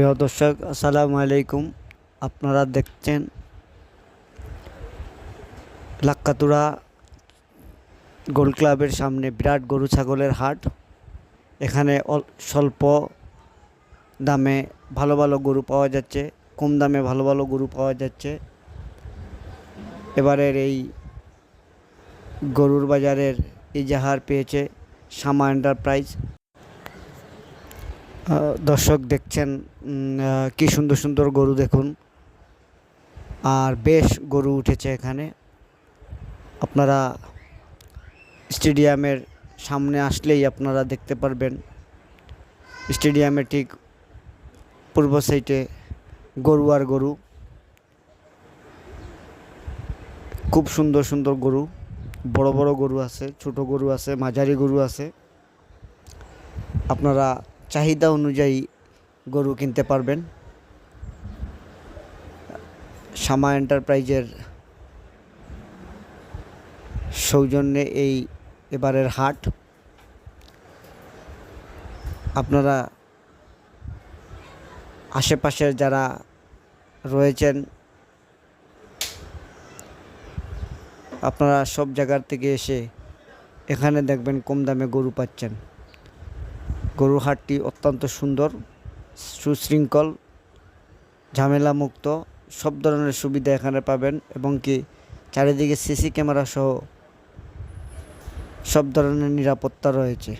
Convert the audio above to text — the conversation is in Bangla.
প্রিয় দর্শক, আসসালামু আলাইকুম। আপনারা দেখছেন লাক্কাতুরা গোল ক্লাবের সামনে বিরাট গরু ছাগলের হাট। এখানে স্বল্প দামে ভালো ভালো গরু পাওয়া যাচ্ছে, কম দামে ভালো ভালো গরু পাওয়া যাচ্ছে। এবারের এই গরুর বাজারের ইজাহার পেয়েছে শামা এন্টারপ্রাইজ। দর্শক দেখছেন কি সুন্দর সুন্দর গরু দেখুন। আর বেশ গরু উঠেছে এখানে। আপনারা স্টেডিয়ামের সামনে আসলেই আপনারা দেখতে পারবেন। স্টেডিয়ামের ঠিক পূর্ব সাইডে গরু আর গরু। খুব সুন্দর সুন্দর গরু। বড় বড় গরু আছে, ছোট গরু আছে, মাঝারি গরু আছে। আপনারা চাহিদা অনুযায়ী গরু কিনতে পারবেন। শামা এন্টারপ্রাইজের সৌজন্যে এই এবারের হাট। আপনারা আশেপাশের যারা রয়েছেন, আপনারা সব জায়গার থেকে এসে এখানে দেখবেন কম দামে গরু পাচ্ছেন। গরুর হাটটি অত্যন্ত সুন্দর, সুশৃঙ্খল, ঝামেলামুক্ত, সব ধরনের সুবিধা এখানে পাবেন এবং কি চারিদিকে সিসি ক্যামেরা সহ সব ধরনের নিরাপত্তা রয়েছে।